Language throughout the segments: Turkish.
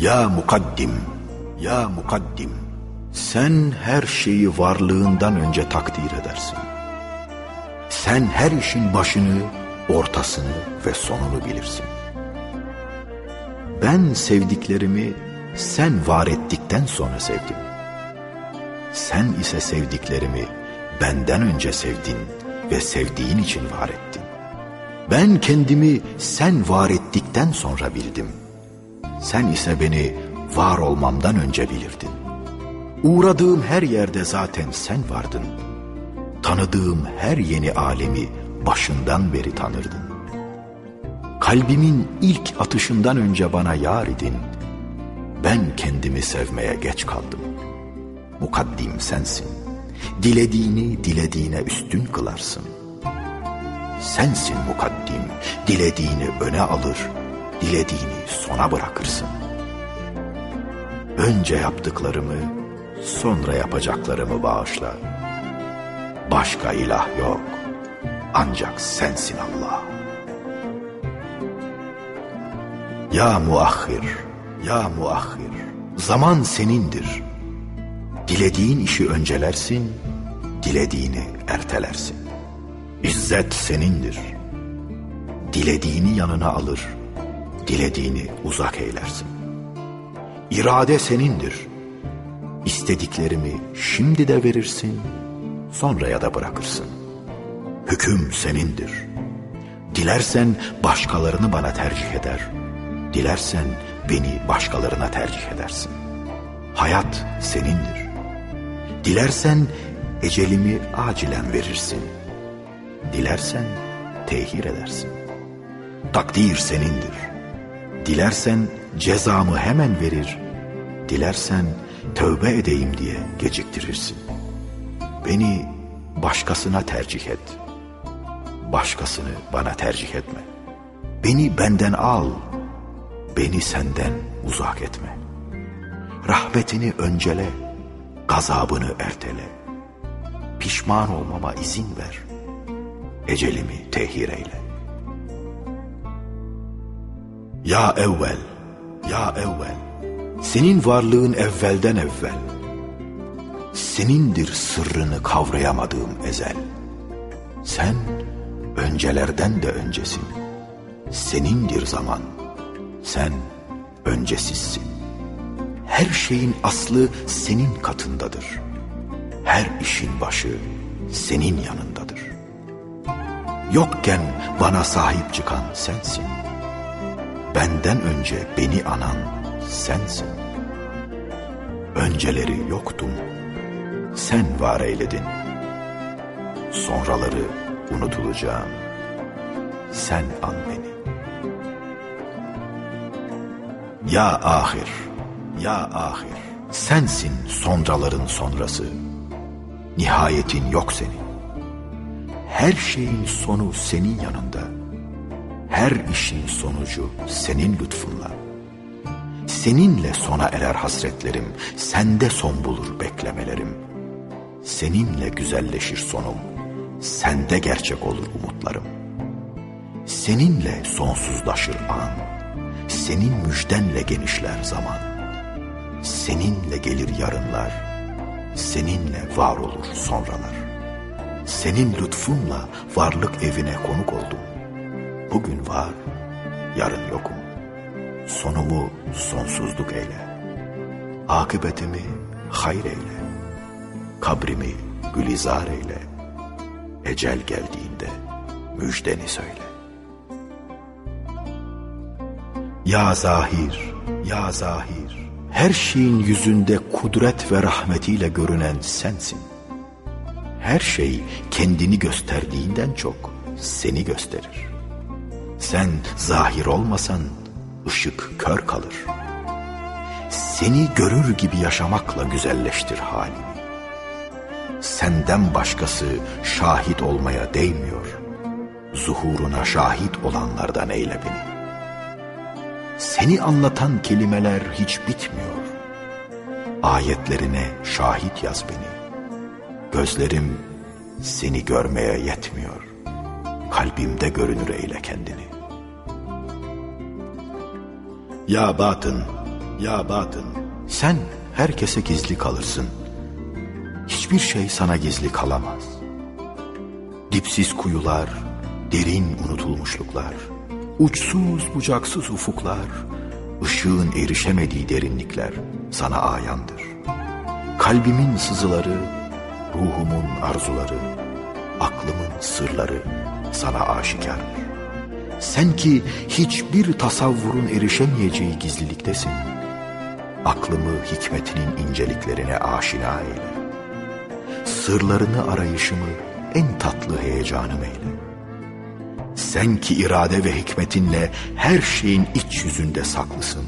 Ya mukaddim, ya mukaddim. Sen her şeyi varlığından önce takdir edersin. Sen her işin başını, ortasını ve sonunu bilirsin. Ben sevdiklerimi sen var ettikten sonra sevdim. Sen ise sevdiklerimi benden önce sevdin ve sevdiğin için var ettin. Ben kendimi sen var ettikten sonra bildim. Sen ise beni var olmamdan önce bilirdin. Uğradığım her yerde zaten sen vardın. Tanıdığım her yeni alemi başından beri tanırdın. Kalbimin ilk atışından önce bana yar idin. Ben kendimi sevmeye geç kaldım. Mukaddim sensin. Dilediğini dilediğine üstün kılarsın. Sensin mukaddim. Dilediğini öne alır, dilediğini sona bırakırsın. Önce yaptıklarımı, sonra yapacaklarımı bağışla. Başka ilah yok. Ancak sensin Allah. Ya muahhir, ya muahhir. Zaman senindir. Dilediğin işi öncelersin, dilediğini ertelersin. İzzet senindir. Dilediğini yanına alır, dilediğini uzak eylersin. İrade senindir. İstediklerimi şimdi de verirsin, sonraya da bırakırsın. Hüküm senindir. Dilersen başkalarını bana tercih eder. Dilersen beni başkalarına tercih edersin. Hayat senindir. Dilersen ecelimi acilen verirsin. Dilersen tehir edersin. Takdir senindir. Dilersen cezamı hemen verir. Dilersen tövbe edeyim diye geciktirirsin. Beni başkasına tercih et. Başkasını bana tercih etme. Beni benden al. Beni senden uzak etme. Rahmetini öncele, gazabını ertele. Pişman olmama izin ver. Ecelimi tehir eyle. Ya evvel, ya evvel, senin varlığın evvelden evvel. Senindir sırrını kavrayamadığım ezel. Sen öncelerden de öncesin. Senindir zaman. Sen öncesizsin. Her şeyin aslı senin katındadır. Her işin başı senin yanındadır. Yokken bana sahip çıkan sensin. Benden önce beni anan sensin. Önceleri yoktum. Sen var eyledin. Sonraları unutulacağım. Sen an beni. Ya ahir, ya ahir. Sensin sonraların sonrası. Nihayetin yok senin. Her şeyin sonu senin yanında. Her işin sonucu senin lütfunla. Seninle sona erer hasretlerim, sende son bulur beklemelerim. Seninle güzelleşir sonum, sende gerçek olur umutlarım. Seninle sonsuzlaşır an, senin müjdenle genişler zaman. Seninle gelir yarınlar, seninle var olur sonralar. Senin lütfunla varlık evine konuk oldum. Bugün var, yarın yokum. Sonumu sonsuzluk eyle. Akıbetimi hayır eyle. Kabrimi gülizar eyle. Ecel geldiğinde müjdeni söyle. Ya zahir, ya zahir. Her şeyin yüzünde kudret ve rahmetiyle görünen sensin. Her şey kendini gösterdiğinden çok seni gösterir. Sen zahir olmasan ışık kör kalır. Seni görür gibi yaşamakla güzelleştir halimi. Senden başkası şahit olmaya değmiyor. Zuhuruna şahit olanlardan eyle beni. Seni anlatan kelimeler hiç bitmiyor. Ayetlerine şahit yaz beni. Gözlerim seni görmeye yetmiyor. Kalbimde görünür eyle kendini. Ya batın, Ya batın, sen herkese gizli kalırsın. Hiçbir şey sana gizli kalamaz. Dipsiz kuyular, derin unutulmuşluklar, uçsuz bucaksız ufuklar, ışığın erişemediği derinlikler sana ayandır. Kalbimin sızıları, ruhumun arzuları, aklımın sırları sana aşikardır. Sen ki hiçbir tasavvurun erişemeyeceği gizliliktesin. Aklımı hikmetinin inceliklerine aşina eyle. Sırlarını arayışımı en tatlı heyecanım eyle. Sen ki irade ve hikmetinle her şeyin iç yüzünde saklısın.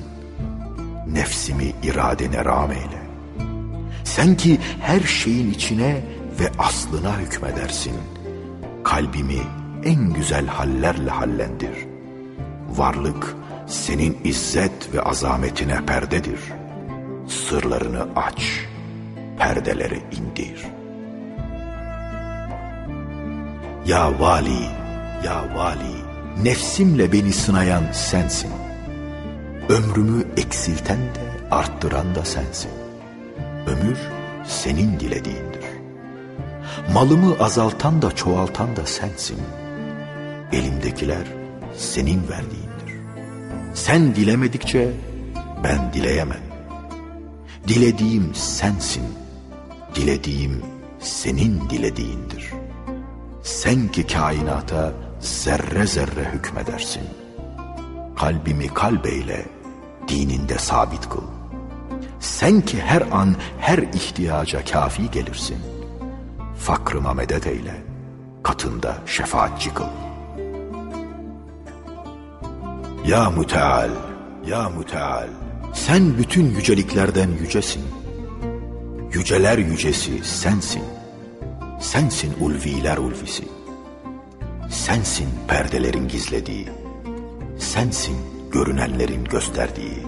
Nefsimi iradene rağm eyle. Sen ki her şeyin içine ve aslına hükmedersin. Kalbimi en güzel hallerle hallendir. Varlık senin izzet ve azametine perdedir. Sırlarını aç, perdeleri indir. Ya vali, ya vali, nefsimle beni sınayan sensin. Ömrümü eksilten de arttıran da sensin. Ömür senin dilediğindir. Malımı azaltan da çoğaltan da sensin.'' Elimdekiler senin verdiğindir. Sen dilemedikçe ben dileyemem. Dilediğim sensin, dilediğim senin dilediğindir. Sen ki kainata zerre zerre hükmedersin. Kalbimi kalbeyle dininde sabit kıl. Sen ki her an her ihtiyaca kafi gelirsin. Fakrıma medet eyle, katında şefaatçi kıl. Ya müteal, ya müteal, sen bütün yüceliklerden yücesin. Yüceler yücesi sensin. Sensin ulviler ulvisi. Sensin perdelerin gizlediği. Sensin görünenlerin gösterdiği.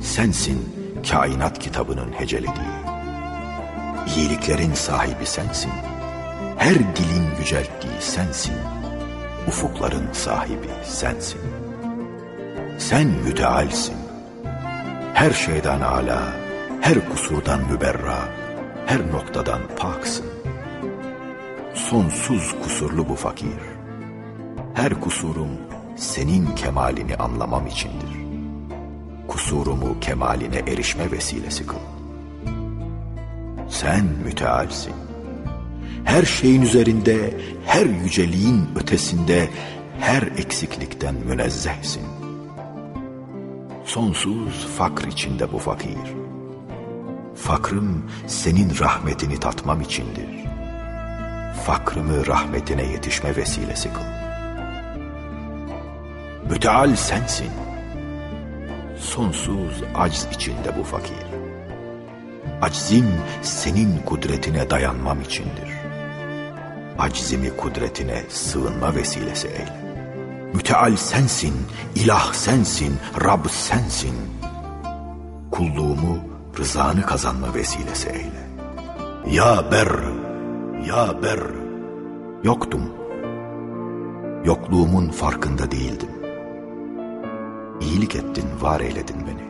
Sensin kainat kitabının hecelediği. İyiliklerin sahibi sensin. Her dilin yücelttiği sensin. Ufukların sahibi sensin.'' Sen mütealsin. Her şeyden ala, her kusurdan müberra, her noktadan paksın. Sonsuz kusurlu bu fakir. Her kusurum senin kemalini anlamam içindir. Kusurumu kemaline erişme vesilesi kıl. Sen mütealsin. Her şeyin üzerinde, her yüceliğin ötesinde, her eksiklikten münezzehsin sonsuz fakr içinde bu fakir. Fakrım senin rahmetini tatmam içindir. Fakrımı rahmetine yetişme vesilesi kıl. Müteal sensin. Sonsuz acz içinde bu fakir. Aczim senin kudretine dayanmam içindir. Aczimi kudretine sığınma vesilesi eyle. Müteal sensin, ilah sensin, Rab sensin. Kulluğumu rızanı kazanma vesilesi eyle. Ya ber, ya ber. Yoktum. Yokluğumun farkında değildim. İyilik ettin, var eyledin beni.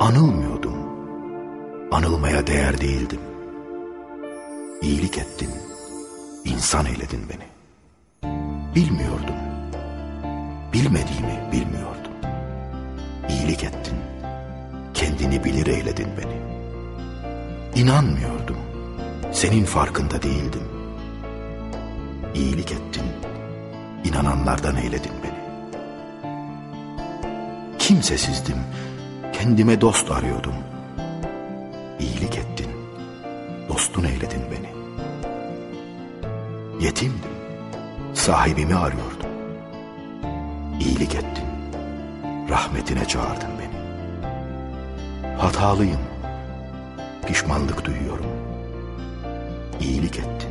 Anılmıyordum. Anılmaya değer değildim. İyilik ettin, insan eyledin beni. Bilmiyordum. Bilmediğimi bilmiyordum. İyilik ettin. Kendini bilir eyledin beni. İnanmıyordum. Senin farkında değildim. İyilik ettin. İnananlardan eyledin beni. Kimsesizdim. Kendime dost arıyordum. İyilik ettin. Dostun eyledin beni. Yetimdim sahibimi arıyordum. İyilik ettin. Rahmetine çağırdın beni. Hatalıyım. Pişmanlık duyuyorum. İyilik ettin.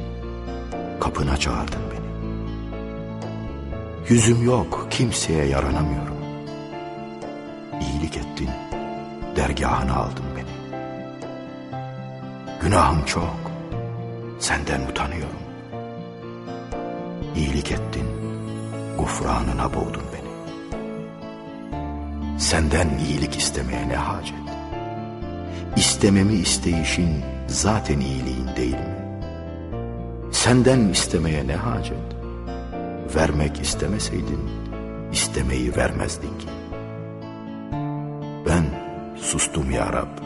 Kapına çağırdın beni. Yüzüm yok, kimseye yaranamıyorum. İyilik ettin. Dergahına aldın beni. Günahım çok. Senden utanıyorum. İyilik ettin, gufranına boğdun beni. Senden iyilik istemeye ne hacet? İstememi isteyişin zaten iyiliğin değil mi? Senden istemeye ne hacet? Vermek istemeseydin istemeyi vermezdin ki. Ben sustum ya Rab.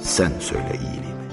Sen söyle iyiliğimi.